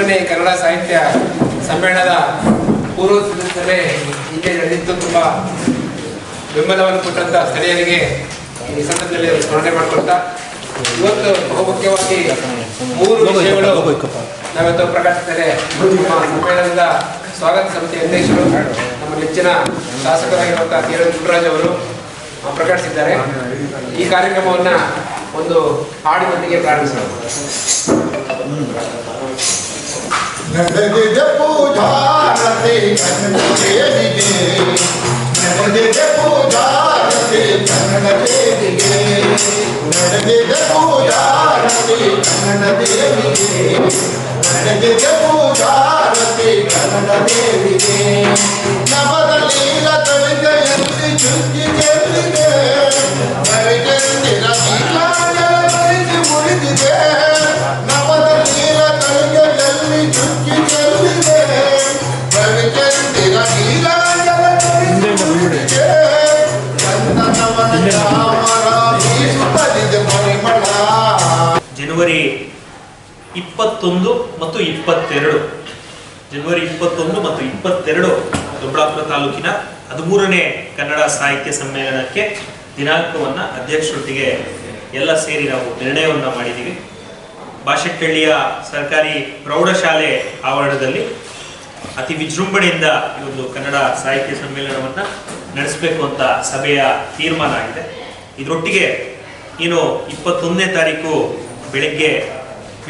ಹದಿಮೂರನೇ ಕನ್ನಡ ಸಾಹಿತ್ಯ ಸಮ್ಮೇಳನದ ಪೂರ್ವ ಸಭೆ ಹೀಗೆ ನಡೆದಿದ್ದು ತುಂಬ ಬೆಂಬಲವನ್ನು ಕೊಟ್ಟಂತ ಸ್ಥಳೀಯರಿಗೆ ಈ ಸಂದರ್ಭದಲ್ಲಿ ಸ್ಮರಣೆ ಮಾಡಿಕೊಳ್ತಾ ಇವತ್ತು ಬಹುಮುಖ್ಯವಾಗಿ ಮೂರು ವಿಷಯಗಳು ನಾವಿವತ್ತು ಪ್ರಕಟಿಸಿದರೆ ಸಮ್ಮೇಳನದ ಸ್ವಾಗತ ಸಮಿತಿ ಅಧ್ಯಕ್ಷರು ನಮ್ಮ ನೆಚ್ಚಿನ ಶಾಸಕರಾಗಿರುವಂತಹ ಧೀರ ಪುಟ್ಟರಾಜ್ ಅವರು ಪ್ರಕಟಿಸಿದ್ದಾರೆ. ಈ ಕಾರ್ಯಕ್ರಮವನ್ನ ಒಂದು ಹಾಡಿನೊಂದಿಗೆ ಪ್ರಾರಂಭಿಸೋಣ. ನಡೆದಿದೆ ಪೂಜಾರತಿ ಕನ್ನಡ ದೇವಿಗೆ ನಡೆದಿದೆ ಪೂಜಾರತಿ ಕನ್ನಡ ದೇವಿಗೆ ನಡೆದಿದೆ ಪೂಜಾರತಿ ಕನ್ನಡ ದೇವಿಗೆ ನಡೆದಿದೆ ಪೂಜಾರತಿ ಕನ್ನಡ ದೇವಿಗೆ ನವದಲೀಲ ಜನವರಿ ಇಪ್ಪತ್ತೊಂದು ಮತ್ತು ಇಪ್ಪತ್ತೆರಡು. ಜನವರಿ ಇಪ್ಪತ್ತೊಂದು ಮತ್ತು ಇಪ್ಪತ್ತೆರಡು ದೊಡ್ಡಾಪುರ ತಾಲೂಕಿನ ಹದಿಮೂರನೇ ಕನ್ನಡ ಸಾಹಿತ್ಯ ಸಮ್ಮೇಳನಕ್ಕೆ ದಿನಾಂಕವನ್ನು ಅಧ್ಯಕ್ಷರೊಟ್ಟಿಗೆ ಎಲ್ಲ ಸೇರಿ ನಾವು ನಿರ್ಣಯವನ್ನು ಮಾಡಿದ್ದೀವಿ. ಭಾಷೆಟ್ಟಳ್ಳಿಯ ಸರ್ಕಾರಿ ಪ್ರೌಢಶಾಲೆ ಆವರಣದಲ್ಲಿ ಅತಿ ವಿಜೃಂಭಣೆಯಿಂದ ಈ ಒಂದು ಕನ್ನಡ ಸಾಹಿತ್ಯ ಸಮ್ಮೇಳನವನ್ನು ನಡೆಸಬೇಕು ಅಂತ ಸಭೆಯ ತೀರ್ಮಾನ ಆಗಿದೆ. ಇದರೊಟ್ಟಿಗೆ ಏನು ಇಪ್ಪತ್ತೊಂದನೇ ತಾರೀಕು ಬೆಳಗ್ಗೆ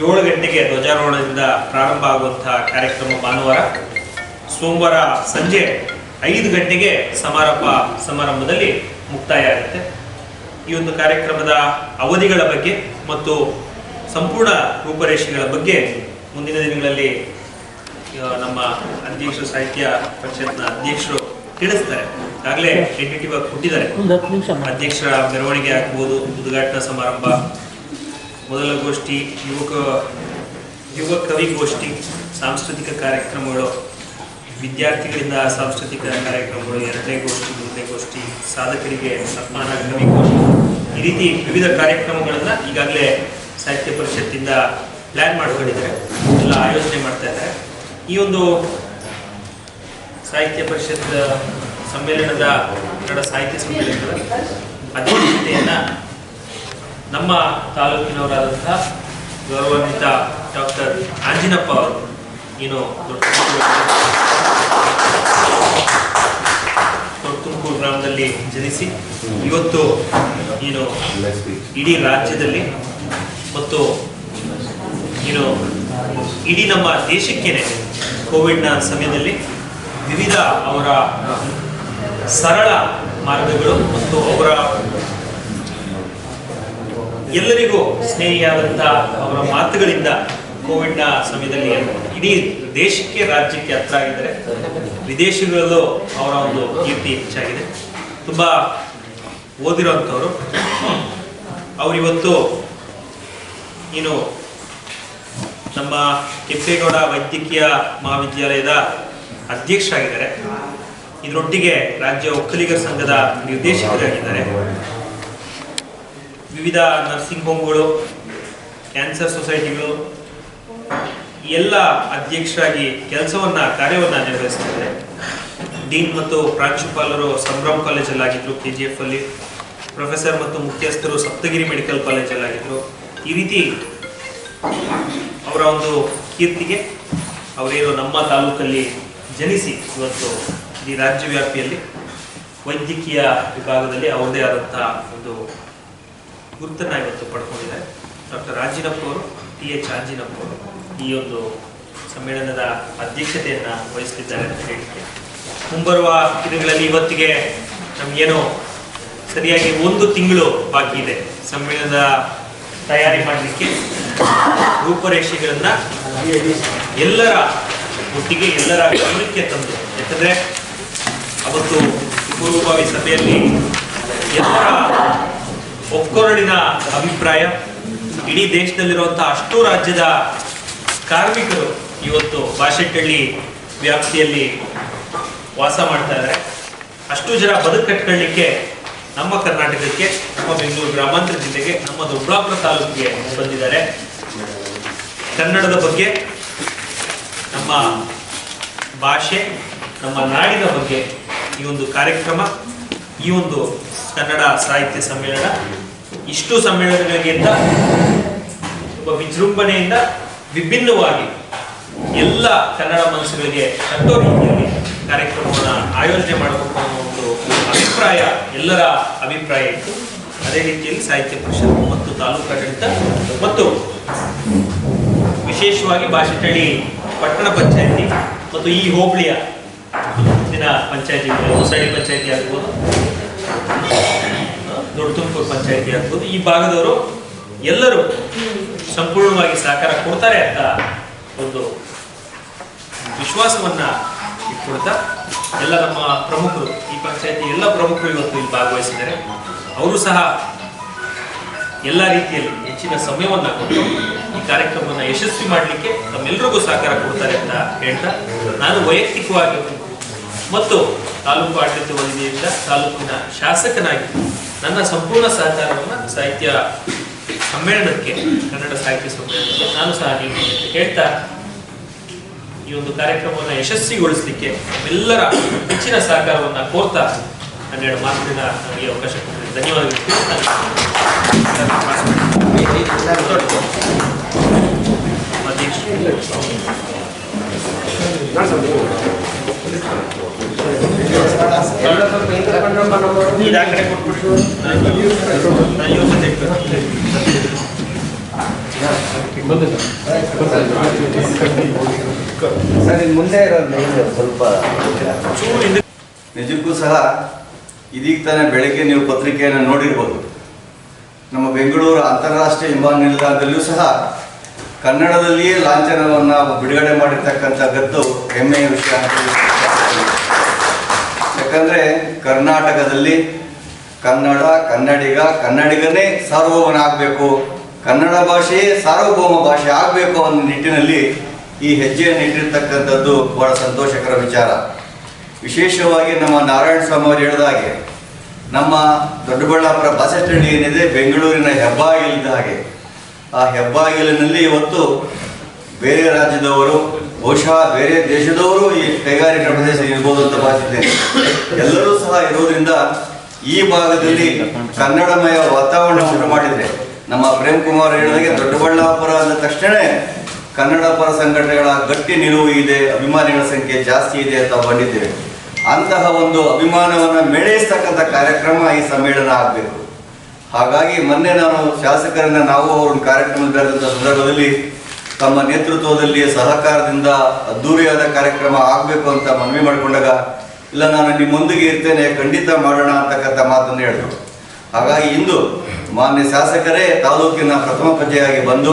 ಏಳು ಗಂಟೆಗೆ ಧ್ವಜಾರೋಹಣದಿಂದ ಪ್ರಾರಂಭ ಆಗುವಂತಹ ಕಾರ್ಯಕ್ರಮ ಭಾನುವಾರ. ಸೋಮವಾರ ಸಂಜೆ ಐದು ಗಂಟೆಗೆ ಸಮಾರಂಭ ಸಮಾರಂಭದಲ್ಲಿ ಮುಕ್ತಾಯ ಆಗುತ್ತೆ ಈ ಒಂದು ಕಾರ್ಯಕ್ರಮದ ಅವಧಿಗಳ ಬಗ್ಗೆ ಮತ್ತು ಸಂಪೂರ್ಣ ರೂಪರೇಷೆಗಳ ಬಗ್ಗೆ ಮುಂದಿನ ದಿನಗಳಲ್ಲಿ ನಮ್ಮ ಅಧ್ಯಕ್ಷರು ಸಾಹಿತ್ಯ ಪರಿಷತ್ನ ಅಧ್ಯಕ್ಷರು ತಿಳಿಸ್ತಾರೆ. ಈಗಾಗಲೇ ಟೆಂಟೇಟಿವ್ ಆಗಿ ಕೊಟ್ಟಿದ್ದಾರೆ. ಅಧ್ಯಕ್ಷರ ಮೆರವಣಿಗೆ ಆಗ್ಬೋದು ಉದ್ಘಾಟನಾ ಸಮಾರಂಭ ಮೊದಲ ಗೋಷ್ಠಿ ಯುವಕ ಯುವ ಕವಿ ಗೋಷ್ಠಿ ಸಾಂಸ್ಕೃತಿಕ ಕಾರ್ಯಕ್ರಮಗಳು ವಿದ್ಯಾರ್ಥಿಗಳಿಂದ ಸಾಂಸ್ಕೃತಿಕ ಕಾರ್ಯಕ್ರಮಗಳು ಎರಡನೇ ಗೋಷ್ಠಿ ಮೂರನೇ ಗೋಷ್ಠಿ ಸಾಧಕರಿಗೆ ಸನ್ಮಾನ ಕವಿ ಗೋಷ್ಠಿ. ಈ ರೀತಿ ವಿವಿಧ ಕಾರ್ಯಕ್ರಮಗಳನ್ನು ಈಗಾಗಲೇ ಸಾಹಿತ್ಯ ಪರಿಷತ್ತಿಂದ ಪ್ಲ್ಯಾನ್ ಮಾಡ್ಕೊಂಡಿದ್ದಾರೆ. ಎಲ್ಲ ಆಯೋಜನೆ ಮಾಡ್ತಾ ಇದ್ದಾರೆ. ಈ ಒಂದು ಸಾಹಿತ್ಯ ಪರಿಷತ್ ಸಮ್ಮೇಳನದ ಕನ್ನಡ ಸಾಹಿತ್ಯ ಸಮ್ಮೇಳನದ ಅಧ್ಯಕ್ಷತೆಯನ್ನು ನಮ್ಮ ತಾಲೂಕಿನವರಾದಂತಹ ಗೌರವಾನ್ವಿತ ಡಾಕ್ಟರ್ ಆಂಜಿನಪ್ಪ ಅವರು ಏನು ದೊಡ್ಡ ತುಮಕೂರು ಗ್ರಾಮದಲ್ಲಿ ಜನಿಸಿ ಇವತ್ತು ಏನು ಇಡೀ ರಾಜ್ಯದಲ್ಲಿ ಮತ್ತು ಏನು ಇಡೀ ನಮ್ಮ ದೇಶಕ್ಕೇನೆ ಕೋವಿಡ್ನ ಸಮಯದಲ್ಲಿ ವಿವಿಧ ಅವರ ಸರಳ ಮಾರ್ಗಗಳು ಮತ್ತು ಅವರ ಎಲ್ಲರಿಗೂ ಸ್ನೇಹಿಯಾದಂಥ ಅವರ ಮಾತುಗಳಿಂದ ಕೋವಿಡ್ನ ಸಮಯದಲ್ಲಿ ಇಡೀ ದೇಶಕ್ಕೆ ರಾಜ್ಯಕ್ಕೆ ಹತ್ರ ಆಗಿದ್ದಾರೆ. ವಿದೇಶಗಳಲ್ಲೂ ಅವರ ಒಂದು ಕೀರ್ತಿ ಹೆಚ್ಚಾಗಿದೆ. ತುಂಬ ಓದಿರೋಂಥವ್ರು ಅವರಿವತ್ತು ಏನು ನಮ್ಮ ಕೆಂಪೇಗೌಡ ವೈದ್ಯಕೀಯ ಮಹಾವಿದ್ಯಾಲಯದ ಅಧ್ಯಕ್ಷರಾಗಿದ್ದಾರೆ. ಇದರೊಟ್ಟಿಗೆ ರಾಜ್ಯ ಒಕ್ಕಲಿಗರ ಸಂಘದ ನಿರ್ದೇಶಕರಾಗಿದ್ದಾರೆ. ವಿವಿಧ ನರ್ಸಿಂಗ್ ಹೋಮ್ಗಳು, ಕ್ಯಾನ್ಸರ್ ಸೊಸೈಟಿಗಳು ಎಲ್ಲ ಅಧ್ಯಕ್ಷರಾಗಿ ಕೆಲಸವನ್ನ, ಕಾರ್ಯವನ್ನ ನಿರ್ವಹಿಸ್ತಿದ್ದಾರೆ. ಡೀನ್ ಮತ್ತು ಪ್ರಾಂಶುಪಾಲರು ಸಂಭ್ರಮ್ ಕಾಲೇಜಲ್ಲಾಗಿದ್ರು ಕೆ ಜಿ ಎಫ್ ಅಲ್ಲಿ. ಪ್ರೊಫೆಸರ್ ಮತ್ತು ಮುಖ್ಯಸ್ಥರು ಸಪ್ತಗಿರಿ ಮೆಡಿಕಲ್ ಕಾಲೇಜಲ್ಲಾಗಿದ್ರು. ಈ ರೀತಿ ಅವರ ಒಂದು ಕೀರ್ತಿಗೆ ಅವರೇನು ನಮ್ಮ ತಾಲೂಕಲ್ಲಿ ಜನಿಸಿ ಇವತ್ತು ಈ ರಾಜ್ಯವ್ಯಾಪಿಯಲ್ಲಿ ವೈದ್ಯಕೀಯ ವಿಭಾಗದಲ್ಲಿ ಅವರದೇ ಆದಂತಹ ಒಂದು ಗುರುತನ್ನ ಇವತ್ತು ಪಡ್ಕೊಂಡಿದ್ದಾರೆ. ಡಾಕ್ಟರ್ ರಾಜಿನಪ್ಪ ಅವರು, ಟಿ ಎಚ್ ಆಂಜಿನಪ್ಪ ಅವರು ಈ ಒಂದು ಸಮ್ಮೇಳನದ ಅಧ್ಯಕ್ಷತೆಯನ್ನು ವಹಿಸಲಿದ್ದಾರೆ ಅಂತ ಹೇಳಿಕೆ ಮುಂಬರುವ ದಿನಗಳಲ್ಲಿ ಇವತ್ತಿಗೆ ನಮಗೇನು ಸರಿಯಾಗಿ ಒಂದು ತಿಂಗಳು ಬಾಕಿ ಇದೆ ಸಮ್ಮೇಳನದ ತಯಾರಿ ಮಾಡಲಿಕ್ಕೆ. ರೂಪರೇಷೆಗಳನ್ನ ಎಲ್ಲರ ಒಟ್ಟಿಗೆ ಎಲ್ಲರ ಗಮನಕ್ಕೆ ತಂದು. ಯಾಕಂದ್ರೆ ಅವತ್ತು ಪೂರ್ವಭಾವಿ ಸಭೆಯಲ್ಲಿ ಎಲ್ಲರ ಒಕ್ಕೊರಡಿನ ಅಭಿಪ್ರಾಯ, ಇಡೀ ದೇಶದಲ್ಲಿರುವಂತಹ ಅಷ್ಟು ರಾಜ್ಯದ ಕಾರ್ಮಿಕರು ಇವತ್ತು ಬಾಶೆಟ್ಟಳ್ಳಿ ವ್ಯಾಪ್ತಿಯಲ್ಲಿ ವಾಸ ಮಾಡ್ತಾ ಇದ್ದಾರೆ. ಅಷ್ಟು ಜನ ಬದುಕು ಕಟ್ಕೊಳ್ಳಿಕ್ಕೆ ನಮ್ಮ ಕರ್ನಾಟಕಕ್ಕೆ, ನಮ್ಮ ಬೆಂಗಳೂರು ಗ್ರಾಮಾಂತರ ಜಿಲ್ಲೆಗೆ, ನಮ್ಮ ದೊಡ್ಡಬಳ್ಳಾಪುರ ತಾಲೂಕಿಗೆ ಬಂದಿದ್ದಾರೆ. ಕನ್ನಡದ ಬಗ್ಗೆ, ನಮ್ಮ ಭಾಷೆ, ನಮ್ಮ ನಾಡಿನ ಬಗ್ಗೆ ಈ ಒಂದು ಕಾರ್ಯಕ್ರಮ, ಈ ಒಂದು ಕನ್ನಡ ಸಾಹಿತ್ಯ ಸಮ್ಮೇಳನ ಇಷ್ಟು ಸಮ್ಮೇಳನಗಳಿಗಿಂತ ತುಂಬ ವಿಜೃಂಭಣೆಯಿಂದ ವಿಭಿನ್ನವಾಗಿ ಎಲ್ಲ ಕನ್ನಡ ಮನಸ್ಸುಗಳಿಗೆ ಕಟ್ಟೋ ರೀತಿಯಲ್ಲಿ ಕಾರ್ಯಕ್ರಮವನ್ನು ಆಯೋಜನೆ ಮಾಡಬೇಕು ಅನ್ನೋ ಒಂದು ಅಭಿಪ್ರಾಯ, ಎಲ್ಲರ ಅಭಿಪ್ರಾಯ ಇತ್ತು. ಅದೇ ರೀತಿಯಲ್ಲಿ ಸಾಹಿತ್ಯ ಪರಿಷತ್, ಮತ್ತು ತಾಲೂಕು ಆಡಳಿತ ಮತ್ತು ವಿಶೇಷವಾಗಿ ಭಾಷೆಟಳ್ಳಿ ಪಟ್ಟಣ ಪಂಚಾಯತಿ ಮತ್ತು ಈ ಹೋಬಳಿಯ ಮುಂದಿನ ಪಂಚಾಯತಿ ಹೊಸಳ್ಳಿ ಪಂಚಾಯತಿ ಆಗ್ಬೋದು ದೊಡ್ಡ ತುಮಕೂರು ಪಂಚಾಯತಿ ಆಗ್ಬೋದು ಈ ಭಾಗದವರು ಎಲ್ಲರೂ ಸಂಪೂರ್ಣವಾಗಿ ಸಹಕಾರ ಕೊಡ್ತಾರೆ ಅಂತ ಒಂದು ವಿಶ್ವಾಸವನ್ನ ಇಟ್ಕೊಳ್ತಾ ಎಲ್ಲ ನಮ್ಮ ಪ್ರಮುಖರು, ಈ ಪಂಚಾಯತಿ ಎಲ್ಲ ಪ್ರಮುಖರು ಇವತ್ತು ಇಲ್ಲಿ ಭಾಗವಹಿಸಿದ್ದಾರೆ. ಅವರು ಸಹ ಎಲ್ಲ ರೀತಿಯಲ್ಲಿ ಹೆಚ್ಚಿನ ಸಮಯವನ್ನ ಕೊಟ್ಟು ಈ ಕಾರ್ಯಕ್ರಮವನ್ನು ಯಶಸ್ವಿ ಮಾಡಲಿಕ್ಕೆ ತಮ್ಮೆಲ್ಲರಿಗೂ ಸಹಕಾರ ಕೊಡ್ತಾರೆ ಅಂತ ಹೇಳ್ತಾ ನಾನು ವೈಯಕ್ತಿಕವಾಗಿ ಮತ್ತು ತಾಲೂಕು ಆಡಳಿತ ವಲಯದಿಂದ ತಾಲೂಕಿನ ಶಾಸಕನಾಗಿ ನನ್ನ ಸಂಪೂರ್ಣ ಸಹಕಾರವನ್ನು ಸಾಹಿತ್ಯ ಸಮ್ಮೇಳನಕ್ಕೆ, ಕನ್ನಡ ಸಾಹಿತ್ಯ ಸಮ್ಮೇಳನಕ್ಕೆ ನಾನು ಸಹ ಹೇಳ್ತಾ ಈ ಒಂದು ಕಾರ್ಯಕ್ರಮವನ್ನು ಯಶಸ್ವಿಗೊಳಿಸಲಿಕ್ಕೆ ಎಲ್ಲರ ಹೆಚ್ಚಿನ ಸಹಕಾರವನ್ನು ಕೋರ್ತಾ ಹನ್ನೆರಡು ಮಾತಿನ ನನಗೆ ಅವಕಾಶ ಕೊಟ್ಟಿದೆ ಧನ್ಯವಾದಗಳು ಇದು ಆ ಕಡೆ ಕೊಟ್ಬಿಟ್ಟು ನಾನು ನಾನು ಯೋಚನೆ ಇಟ್ಕೊಳ್ತೀನಿ. ಸರ್ ಇನ್ನು ಮುಂದೆ ಇರೋದು ಸ್ವಲ್ಪ ನಿಜಕ್ಕೂ ಸಹ ಇದೀಗ ತಾನೇ ಬೆಳಗ್ಗೆ ನೀವು ಪತ್ರಿಕೆಯನ್ನು ನೋಡಿರ್ಬೋದು. ನಮ್ಮ ಬೆಂಗಳೂರು ಅಂತಾರಾಷ್ಟ್ರೀಯ ವಿಮಾನ ನಿಲ್ದಾಣದಲ್ಲಿಯೂ ಸಹ ಕನ್ನಡದಲ್ಲಿಯೇ ಲಾಂಛನವನ್ನು ಬಿಡುಗಡೆ ಮಾಡಿರ್ತಕ್ಕಂಥ ಗದ್ದು ಹೆಮ್ಮೆಯ ವಿಷಯ ಯಾಕಂದರೆ ಕರ್ನಾಟಕದಲ್ಲಿ ಕನ್ನಡ, ಕನ್ನಡಿಗ, ಕನ್ನಡಿಗನೇ ಸಾರ್ವಭೌಮನಾಗಬೇಕು, ಕನ್ನಡ ಭಾಷೆಯೇ ಸಾರ್ವಭೌಮ ಭಾಷೆ ಆಗಬೇಕು ಅನ್ನೋ ನಿಟ್ಟಿನಲ್ಲಿ ಈ ಹೆಜ್ಜೆಯನ್ನು ಇಟ್ಟಿರ್ತಕ್ಕಂಥದ್ದು ಬಹಳ ಸಂತೋಷಕರ ವಿಚಾರ. ವಿಶೇಷವಾಗಿ ನಮ್ಮ ನಾರಾಯಣ ಸ್ವಾಮಿ ಅವರು ಹೇಳಿದ ಹಾಗೆ, ನಮ್ಮ ದೊಡ್ಡಬಳ್ಳಾಪುರ ಬಸ್ ಸ್ಟ್ಯಾಂಡ್ ಏನಿದೆ, ಬೆಂಗಳೂರಿನ ಹೆಬ್ಬಾಗಿಲಿದ್ದ ಹಾಗೆ. ಆ ಹೆಬ್ಬಾಗಿಲಿನಲ್ಲಿ ಇವತ್ತು ಬೇರೆ ರಾಜ್ಯದವರು, ಬಹುಶಃ ಬೇರೆ ದೇಶದವರು ಈ ಕೈಗಾರಿಕಾ ಪ್ರದೇಶ ಇರ್ಬೋದು ಅಂತ ಭಾವಿಸಿದ್ದೇನೆ ಎಲ್ಲರೂ ಸಹ ಇರೋದ್ರಿಂದ ಈ ಭಾಗದಲ್ಲಿ ಕನ್ನಡಮಯ ವಾತಾವರಣ ಉಂಟು ಮಾಡಿದ್ರೆ, ನಮ್ಮ ಪ್ರೇಮ್ ಕುಮಾರ್ ಹೇಳಿದಾಗೆ ದೊಡ್ಡಬಳ್ಳಾಪುರ ಅಂದ ತಕ್ಷಣ ಕನ್ನಡ ಪರ ಸಂಘಟನೆಗಳ ಗಟ್ಟಿ ನಿಲುವು ಇದೆ, ಅಭಿಮಾನಿಗಳ ಸಂಖ್ಯೆ ಜಾಸ್ತಿ ಇದೆ ಅಂತ ಬಂದಿದ್ದೇವೆ. ಅಂತಹ ಒಂದು ಅಭಿಮಾನವನ್ನು ಮೇಳೈಸ್ತಕ್ಕಂಥ ಕಾರ್ಯಕ್ರಮ ಈ ಸಮ್ಮೇಳನ ಆಗಬೇಕು. ಹಾಗಾಗಿ ಮೊನ್ನೆ ನಾನು ಶಾಸಕರನ್ನ ನಾವು ಅವ್ರನ್ನ ಕಾರ್ಯಕ್ರಮದಲ್ಲಿ ಸಂದರ್ಭದಲ್ಲಿ ತಮ್ಮ ನೇತೃತ್ವದಲ್ಲಿ ಸಹಕಾರದಿಂದ ಅದ್ದೂರಿಯಾದ ಕಾರ್ಯಕ್ರಮ ಆಗಬೇಕು ಅಂತ ಮನವಿ ಮಾಡಿಕೊಂಡಾಗ, ಇಲ್ಲ, ನಾನು ನಿಮ್ಮೊಂದಿಗೆ ಇರ್ತೇನೆ, ಖಂಡಿತ ಮಾಡೋಣ ಅಂತಕ್ಕಂಥ ಮಾತನ್ನು ಹೇಳಿದ್ರು. ಹಾಗಾಗಿ ಇಂದು ಮಾನ್ಯ ಶಾಸಕರೇ ತಾಲೂಕಿನ ಪ್ರಥಮ ಪ್ರಜೆಯಾಗಿ ಬಂದು,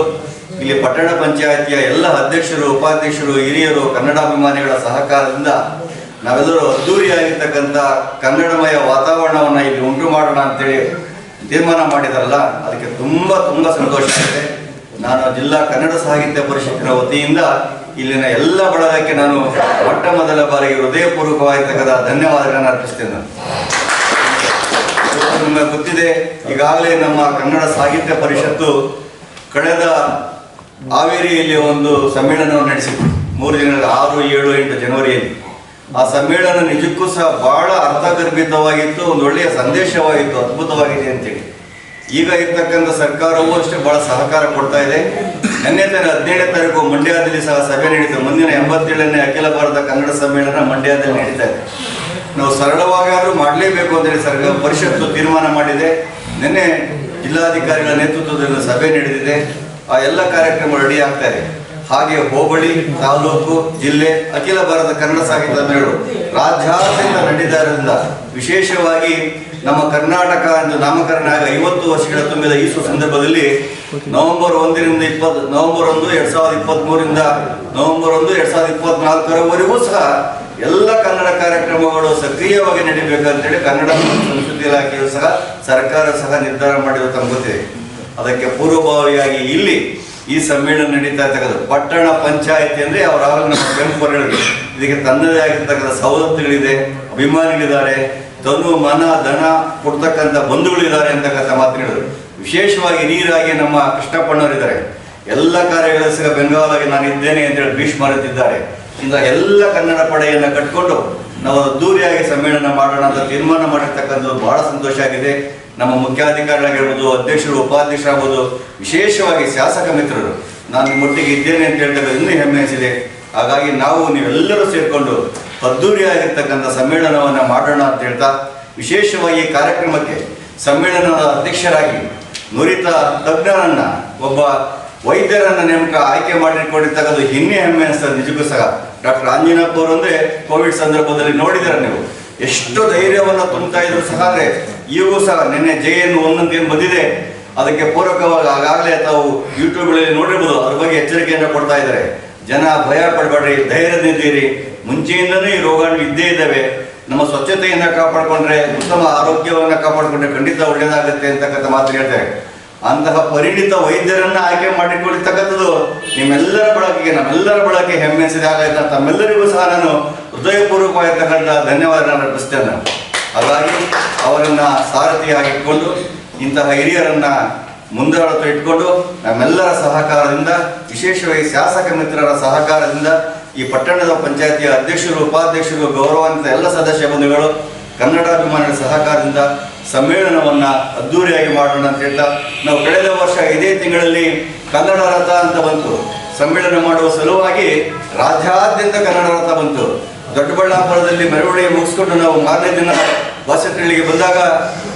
ಇಲ್ಲಿ ಪಟ್ಟಣ ಪಂಚಾಯತಿಯ ಎಲ್ಲ ಅಧ್ಯಕ್ಷರು, ಉಪಾಧ್ಯಕ್ಷರು, ಹಿರಿಯರು, ಕನ್ನಡಾಭಿಮಾನಿಗಳ ಸಹಕಾರದಿಂದ ನಾವೆಲ್ಲರೂ ಅದ್ದೂರಿಯಾಗಿರ್ತಕ್ಕಂಥ ಕನ್ನಡಮಯ ವಾತಾವರಣವನ್ನು ಇಲ್ಲಿ ಉಂಟು ಮಾಡೋಣ ಅಂತೇಳಿ ತೀರ್ಮಾನ ಮಾಡಿದಾರಲ್ಲ, ಅದಕ್ಕೆ ತುಂಬ ತುಂಬ ಸಂತೋಷ ಆಗಿದೆ. ನಾನು ಜಿಲ್ಲಾ ಕನ್ನಡ ಸಾಹಿತ್ಯ ಪರಿಷತ್ತಿನ ವತಿಯಿಂದ ಇಲ್ಲಿನ ಎಲ್ಲ ಬಳಗಕ್ಕೆ ನಾನು ಮೊಟ್ಟ ಮೊದಲ ಬಾರಿಗೆ ಹೃದಯಪೂರ್ವಕವಾಗಿರ್ತಕ್ಕಂಥ ಧನ್ಯವಾದಗಳನ್ನು ಅರ್ಪಿಸ್ತೇನೆ ನಾನು. ನಿಮಗೆ ಗೊತ್ತಿದೆ, ಈಗಾಗಲೇ ನಮ್ಮ ಕನ್ನಡ ಸಾಹಿತ್ಯ ಪರಿಷತ್ತು ಕಳೆದ ಹಾವೇರಿಯಲ್ಲಿ ಒಂದು ಸಮ್ಮೇಳನವನ್ನು ನಡೆಸಿತ್ತು. ಮೂರು ದಿನಗಳ ಆರು, ಏಳು, ಎಂಟು ಜನವರಿಯಲ್ಲಿ. ಆ ಸಮ್ಮೇಳನ ನಿಜಕ್ಕೂ ಸಹ ಬಹಳ ಅರ್ಥಗರ್ಭಿತವಾಗಿತ್ತು, ಒಂದು ಒಳ್ಳೆಯ ಸಂದೇಶವಾಗಿತ್ತು, ಅದ್ಭುತವಾಗಿದೆ ಅಂತೇಳಿ. ಈಗ ಇರ್ತಕ್ಕಂಥ ಸರ್ಕಾರವೂ ಅಷ್ಟೇ ಬಹಳ ಸಹಕಾರ ಕೊಡ್ತಾ ಇದೆ. ನಿನ್ನೆ ತಾರೀಕು, ಹದಿನೇಳನೇ ತಾರೀಕು ಮಂಡ್ಯದಲ್ಲಿ ಸಹ ಸಭೆ ನಡೀತು. ಮುಂದಿನ ಎಂಬತ್ತೇಳನೇ ಅಖಿಲ ಭಾರತ ಕನ್ನಡ ಸಮ್ಮೇಳನ ಮಂಡ್ಯದಲ್ಲಿ ನಡೀತಾ ಇದೆ. ನಾವು ಸರಳವಾಗಾದ್ರೂ ಮಾಡಲೇಬೇಕು ಅಂತೇಳಿ ಸರ್ಕಾರ ಪರಿಷತ್ತು ತೀರ್ಮಾನ ಮಾಡಿದೆ. ನಿನ್ನೆ ಜಿಲ್ಲಾಧಿಕಾರಿಗಳ ನೇತೃತ್ವದಲ್ಲಿ ಸಭೆ ನಡೆದಿದೆ. ಆ ಎಲ್ಲ ಕಾರ್ಯಕ್ರಮ ರೆಡಿ ಆಗ್ತಾ ಇದೆ. ಹಾಗೆ ಹೋಬಳಿ, ತಾಲೂಕು, ಜಿಲ್ಲೆ, ಅಖಿಲ ಭಾರತ ಕನ್ನಡ ಸಾಹಿತ್ಯ ಮೇಳು ರಾಜ್ಯಾದ್ಯಂತ ನಡೀತಾ ವಿಶೇಷವಾಗಿ ನಮ್ಮ ಕರ್ನಾಟಕ ಎಂದು ನಾಮಕರಣ ಆಗಿ ಐವತ್ತು ವರ್ಷಗಳ ತುಂಬಿದ ಈ ಸಂದರ್ಭದಲ್ಲಿ ನವೆಂಬರ್ ಒಂದರಿಂದ ಇಪ್ಪತ್ತು, ನವೆಂಬರ್ ಒಂದು ಎರಡ್ ಸಾವಿರದ ಇಪ್ಪತ್ತ್ ಮೂರಿಂದ ನವೆಂಬರ್ ಒಂದು ಎರಡ್ ಸಾವಿರದ ಇಪ್ಪತ್ನಾಲ್ಕರವರೆಗೂ ಸಹ ಎಲ್ಲ ಕನ್ನಡ ಕಾರ್ಯಕ್ರಮಗಳು ಸಕ್ರಿಯವಾಗಿ ನಡೀಬೇಕಂತೇಳಿ ಕನ್ನಡ ಸಂಸ್ಕೃತಿ ಇಲಾಖೆಯು ಸಹ ಸರ್ಕಾರ ಸಹ ನಿರ್ಧಾರ ಮಾಡಿರೋ ಗೊತ್ತಿದೆ. ಅದಕ್ಕೆ ಪೂರ್ವಭಾವಿಯಾಗಿ ಇಲ್ಲಿ ಈ ಸಮ್ಮೇಳನ ನಡೀತಾ ಇರ್ತಕ್ಕಂಥ ಪಟ್ಟಣ ಪಂಚಾಯತಿ ಅಂದ್ರೆ ಅವ್ರ ಬೆಂಪರ್ಗಳಿಗೆ ಇದಕ್ಕೆ ತನ್ನದೇ ಆಗಿರ್ತಕ್ಕಂಥ ಸವಲತ್ತುಗಳಿದೆ, ಅಭಿಮಾನಿಗಳಿದ್ದಾರೆ, ತನು ಮನ, ಧನ ಕೊಡ್ತಕ್ಕಂಥ ಬಂಧುಗಳಿದ್ದಾರೆ ಅಂತಕ್ಕಂಥ ಮಾತು ಹೇಳಿದ್ರು. ವಿಶೇಷವಾಗಿ ನೀರಾಗಿ ನಮ್ಮ ಕೃಷ್ಣಪ್ಪಣ್ಣವರಿದ್ದಾರೆ ಎಲ್ಲ ಕಾರ್ಯಗಳ ಸಹ ಬೆಂಗಾಲಾಗಿ ನಾನು ಇದ್ದೇನೆ ಅಂತೇಳಿ ಭೀಷ್ಮರುತ್ತಿದ್ದಾರೆ ಇಂಥ ಎಲ್ಲ ಕನ್ನಡ ಪಡೆಯನ್ನು ಕಟ್ಕೊಂಡು ನಾವು ಅದ್ದೂರಿಯಾಗಿ ಸಮ್ಮೇಳನ ಮಾಡೋಣ ಅಂತ ತೀರ್ಮಾನ ಮಾಡಿರ್ತಕ್ಕಂಥದ್ದು ಬಹಳ ಸಂತೋಷ ಆಗಿದೆ. ನಮ್ಮ ಮುಖ್ಯಾಧಿಕಾರಿಗಳಾಗಿರ್ಬೋದು, ಅಧ್ಯಕ್ಷರು, ಉಪಾಧ್ಯಕ್ಷರಾಗ್ಬೋದು, ವಿಶೇಷವಾಗಿ ಶಾಸಕ ಮಿತ್ರರು, ನಾನು ನಿಮ್ಮೊಟ್ಟಿಗೆ ಇದ್ದೇನೆ ಅಂತ ಹೇಳಿದಾಗ ಇನ್ನೂ ಹೆಮ್ಮೆ ಅನಿಸಿದೆ ಹಾಗಾಗಿ ನಾವು ನೀವೆಲ್ಲರೂ ಸೇರಿಕೊಂಡು ಅದ್ದೂರಿಯಾಗಿರ್ತಕ್ಕಂಥ ಸಮ್ಮೇಳನವನ್ನು ಮಾಡೋಣ ಅಂತ ಹೇಳ್ತಾ, ವಿಶೇಷವಾಗಿ ಕಾರ್ಯಕ್ರಮಕ್ಕೆ ಸಮ್ಮೇಳನದ ಅಧ್ಯಕ್ಷರಾಗಿ ನುರಿತ ತಜ್ಞರನ್ನ, ಒಬ್ಬ ವೈದ್ಯರನ್ನ ನೇಮಕ ಆಯ್ಕೆ ಮಾಡಿಕೊಂಡಿರ್ತಕ್ಕಂಥ ಹಿನ್ನೆ ಹೆಮ್ಮೆ ಅನಿಸ್ತದೆ ನಿಜಕ್ಕೂ ಸಹ ಡಾಕ್ಟರ್ ಅಂಜನಪ್ಪ ಅವರು ಅಂದ್ರೆ ಕೋವಿಡ್ ಸಂದರ್ಭದಲ್ಲಿ ನೋಡಿದ್ದೀರ ನೀವು. ಎಷ್ಟು ಧೈರ್ಯವನ್ನು ತುಂಬುತ್ತಾ ಇದ್ರು ಸಹ ಅಂದರೆ ಈಗೂ ಸಹ ನಿನ್ನೆ ಜೆ ಎನ್ ಒಂದೊಂದು ಏನು ಬಂದಿದೆ. ಅದಕ್ಕೆ ಪೂರಕವಾಗಿ ಆಗಾಗಲೇ ತಾವು ಯೂಟ್ಯೂಬ್ಗಳಲ್ಲಿ ನೋಡಿರ್ಬೋದು, ಅದ್ರ ಬಗ್ಗೆ ಎಚ್ಚರಿಕೆಯನ್ನು ಕೊಡ್ತಾ ಇದ್ದಾರೆ. ಜನ ಭಯ ಪಡಬೇಡ್ರಿ ಧೈರ್ಯದಿಂದಿರಿ ಮುಂಚೆಯಿಂದನೂ ಈ ರೋಗಗಳು ಇದ್ದೇ ಇದ್ದಾವೆ. ನಮ್ಮ ಸ್ವಚ್ಛತೆಯನ್ನ ಕಾಪಾಡಿಕೊಂಡ್ರೆ, ಉತ್ತಮ ಆರೋಗ್ಯವನ್ನ ಕಾಪಾಡಿಕೊಂಡ್ರೆ ಖಂಡಿತ ಒಳ್ಳೇದಾಗುತ್ತೆ ಅಂತಕ್ಕಂಥ ಮಾತು ಹೇಳ್ತಾರೆ. ಅಂತಹ ಪರಿಣಿತ ವೈದ್ಯರನ್ನ ಆಯ್ಕೆ ಮಾಡಿಕೊಂಡಿರ್ತಕ್ಕಂಥದ್ದು ನಿಮ್ಮೆಲ್ಲರ ಬಳಕೆಗೆ, ನಮ್ಮೆಲ್ಲರ ಬಳಕೆ ಹೆಮ್ಮೆ ಸಿದಾಗ ತಮ್ಮೆಲ್ಲರಿಗೂ ಸಹ ನಾನು ಹೃದಯಪೂರ್ವಕವಾಗಿರ್ತಕ್ಕಂಥ ಧನ್ಯವಾದಗಳನ್ನು ಅರ್ಪಿಸ್ತೇನೆ. ಹಾಗಾಗಿ ಅವರನ್ನು ಸಾರಥಿಯಾಗಿ ಇಟ್ಕೊಂಡು ಇಂತಹ ಹಿರಿಯರನ್ನ ಮುಂದಾಳತ್ವ ಇಟ್ಕೊಂಡು ನಮ್ಮೆಲ್ಲರ ಸಹಕಾರದಿಂದ, ವಿಶೇಷವಾಗಿ ಶಾಸಕ ಮಿತ್ರರ ಸಹಕಾರದಿಂದ ಈ ಪಟ್ಟಣದ ಪಂಚಾಯತಿಯ ಅಧ್ಯಕ್ಷರು, ಉಪಾಧ್ಯಕ್ಷರು, ಗೌರವಾನ್ವಿತ ಎಲ್ಲ ಸದಸ್ಯ ಬಂಧುಗಳು ಕನ್ನಡಾಭಿಮಾನಿಗಳ ಸಹಕಾರದಿಂದ ಸಮ್ಮೇಳನವನ್ನ ಅದ್ದೂರಿಯಾಗಿ ಮಾಡೋಣ ಅಂತ ಹೇಳ್ತಾ, ನಾವು ಕಳೆದ ವರ್ಷ ಇದೇ ತಿಂಗಳಲ್ಲಿ ಕನ್ನಡ ರಥ ಅಂತ ಬಂತು ಸಮ್ಮೇಳನ ಮಾಡುವ ಸಲುವಾಗಿ ರಾಜ್ಯಾದ್ಯಂತ ಕನ್ನಡ ರಥ ಬಂತು ದೊಡ್ಡಬಳ್ಳಾಪುರದಲ್ಲಿ ಮೆರವಣಿಗೆ ಮುಗಿಸ್ಕೊಂಡು ನಾವು ಮಾರನೇ ದಿನ ವಾಸಟಳ್ಳಿಗೆ ಬಂದಾಗ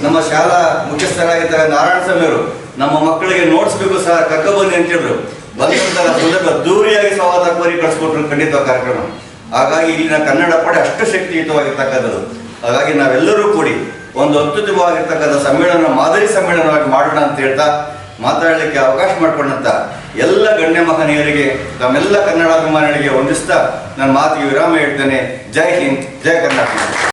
ನಮ್ಮ ಶಾಲಾ ಮುಖ್ಯಸ್ಥರಾಗಿದ್ದ ನಾರಾಯಣ ಸ್ವಾಮಿಯವರು ನಮ್ಮ ಮಕ್ಕಳಿಗೆ ನೋಟ್ಸ್ ಸಹ ಸಹ ಕರ್ಕೊಬನ್ನಿ ಅಂತ ಹೇಳಿದ್ರು. ಬಂದಂತಹ ಸಂದರ್ಭ ದೂರಿಯಾಗಿ ಸಂವಾದ ಕೋರಿ ಕಳಿಸ್ಕೊಟ್ರು ಖಂಡಿತ ಕಾರ್ಯಕ್ರಮ. ಹಾಗಾಗಿ ಇಲ್ಲಿನ ಕನ್ನಡ ಪಡೆ ಅಷ್ಟು ಶಕ್ತಿಯುತವಾಗಿರ್ತಕ್ಕಂಥದ್ದು. ಹಾಗಾಗಿ ನಾವೆಲ್ಲರೂ ಕೂಡಿ ಒಂದು ಅತ್ಯುತ್ತಮವಾಗಿರ್ತಕ್ಕಂಥ ಸಮ್ಮೇಳನ, ಮಾದರಿ ಸಮ್ಮೇಳನವಾಗಿ ಮಾಡೋಣ ಅಂತ ಹೇಳ್ತಾ ಮಾತಾಡಲಿಕ್ಕೆ ಅವಕಾಶ ಮಾಡಿಕೊಂಡಂತ ಎಲ್ಲ ಗಣ್ಯ ಮಹನೀಯರಿಗೆ ತಮ್ಮೆಲ್ಲ ಕನ್ನಡಾಭಿಮಾನಿಗಳಿಗೆ ವಂದಿಸ್ತಾ ನನ್ನ ಮಾತಿಗೆ ವಿರಾಮ ಹೇಳ್ತೇನೆ. ಜೈ ಹಿಂದ್ ಜೈ ಕರ್ನಾಟಕ.